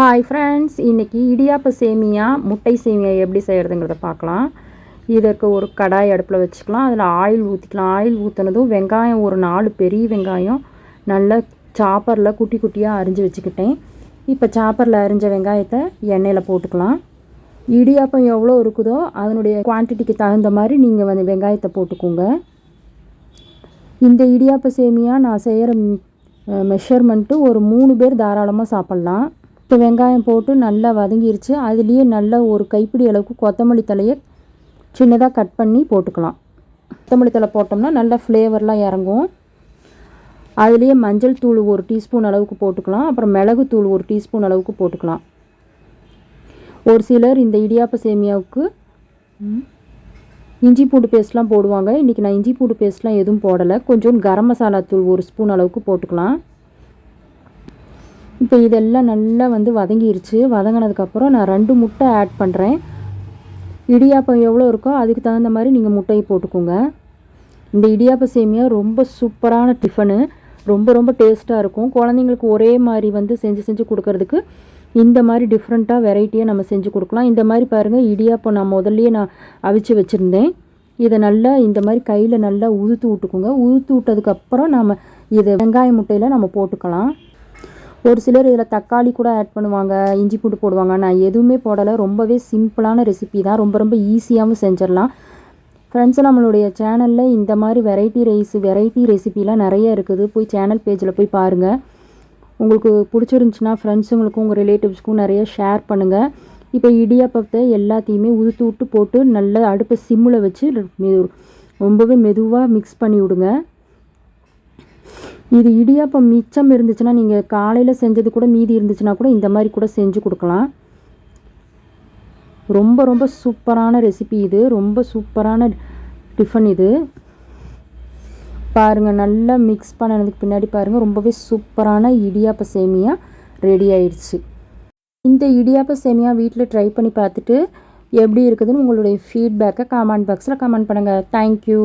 Hi friends இன்றைக்கி இடியாப்ப சேமியா முட்டை சேமியா எப்படி செய்கிறதுங்கிறத பார்க்கலாம். இதற்கு ஒரு கடாய் அடுப்பில் வச்சுக்கலாம். அதில் ஆயில் ஊற்றிக்கலாம் ஆயில் ஊற்றினதும் வெங்காயம் ஒரு நாலு பெரிய வெங்காயம் நல்லா சாப்பரில் குட்டி குட்டியாக அரிஞ்சு வச்சுக்கிட்டேன். இப்போ சாப்பரில் அரிஞ்ச வெங்காயத்தை எண்ணெயில் போட்டுக்கலாம். இடியாப்பம் எவ்வளோ இருக்குதோ அதனுடைய குவான்டிட்டிக்கு தகுந்த மாதிரி நீங்கள் வந்து வெங்காயத்தை போட்டுக்கோங்க. இந்த இடியாப்ப சேமியா நான் செய்கிற மெஷர்மெண்ட்டு ஒரு மூணு பேர் தாராளமாக சாப்பிட்லாம். இப்போ வெங்காயம் போட்டு நல்லா வதங்கிருச்சு. அதுலேயே நல்லா ஒரு கைப்பிடி அளவுக்கு கொத்தமல்லி தலையை சின்னதாக கட் பண்ணி போட்டுக்கலாம். கொத்தமல்லி தலை போட்டோம்னா நல்லா ஃப்ளேவர்லாம் இறங்கும். அதுலேயே மஞ்சள் தூள் ஒரு டீஸ்பூன் அளவுக்கு போட்டுக்கலாம். அப்புறம் மிளகு தூள் ஒரு டீஸ்பூன் அளவுக்கு போட்டுக்கலாம். ஒரு சிலர் இந்த இடியாப்ப சேமியாவுக்கு இஞ்சி பூண்டு பேஸ்ட்லாம் போடுவாங்க. இன்றைக்கி நான் இஞ்சி பூண்டு பேஸ்ட்லாம் எதுவும் போடலை. கொஞ்சம் கரம் மசாலா தூள் ஒரு ஸ்பூன் அளவுக்கு போட்டுக்கலாம். இப்போ இதெல்லாம் நல்லா வந்து வதங்கிருச்சு. வதங்கினதுக்கப்புறம் நான் ரெண்டு முட்டை ஆட் பண்ணுறேன் இடியாப்பம் எவ்வளோ இருக்கோ அதுக்கு தகுந்த மாதிரி நீங்கள் முட்டையை போட்டுக்கோங்க. இந்த இடியாப்ப சேமியா ரொம்ப சூப்பரான டிஃபனு ரொம்ப ரொம்ப டேஸ்ட்டாக இருக்கும். குழந்தைங்களுக்கு ஒரே மாதிரி வந்து செஞ்சு செஞ்சு கொடுக்கறதுக்கு இந்த மாதிரி டிஃப்ரெண்ட்டாக வெரைட்டியாக நம்ம செஞ்சு கொடுக்கலாம். இந்த மாதிரி பாருங்கள் இடியாப்பம் நான் முதல்லையே நான் அவிச்சு வச்சுருந்தேன். இதை நல்லா இந்த மாதிரி கையில் நல்லா உதுத்து விட்டுக்குங்க. உதுத்து விட்டதுக்கப்புறம் நம்ம இதை வெங்காய முட்டையில் நம்ம போட்டுக்கலாம். ஒரு சிலர் இதில் தக்காளி கூட ஆட் பண்ணுவாங்க இஞ்சி பூண்டு போடுவாங்க. நான் எதுவுமே போடலை. ரொம்பவே சிம்பிளான ரெசிபி தான். ரொம்ப ரொம்ப ஈஸியாகவும் செஞ்சிடலாம். ஃப்ரெண்ட்ஸ் நம்மளுடைய சேனலில் இந்த மாதிரி வெரைட்டி ரைஸ் வெரைட்டி ரெசிபிலாம் நிறைய இருக்குது. போய் சேனல் பேஜில் போய் பாருங்கள் உங்களுக்கு பிடிச்சிருந்துச்சின்னா ஃப்ரெண்ட்ஸுங்களுக்கும் உங்கள் ரிலேட்டிவ்ஸ்க்கும் நிறைய ஷேர் பண்ணுங்கள் இப்போ இடியாப்பத்தை எல்லாத்தையுமே உதுத்து விட்டு போட்டு நல்லா அடுப்பை சிம்மில் வச்சு ரொம்பவே மெதுவாக மிக்ஸ் பண்ணி விடுங்க. இது இடியாப்பம் மிச்சம் இருந்துச்சுன்னா நீங்கள் காலையில் செஞ்சது கூட மீதி இருந்துச்சுன்னா கூட இந்த மாதிரி கூட செஞ்சு கொடுக்கலாம். ரொம்ப ரொம்ப சூப்பரான ரெசிபி இது. ரொம்ப சூப்பரான டிஃபன் இது. பாருங்கள் நல்லா மிக்ஸ் பண்ணதுக்கு பின்னாடி பாருங்கள் ரொம்பவே சூப்பரான இடியாப்ப சேமியா ரெடி ஆயிடுச்சு. இந்த இடியாப்ப சேமியா வீட்டில் ட்ரை பண்ணி பார்த்துட்டு எப்படி இருக்குதுன்னு உங்களுடைய ஃபீட்பேக்கை கமெண்ட் பாக்ஸில் கமெண்ட் பண்ணுங்கள் தேங்க்யூ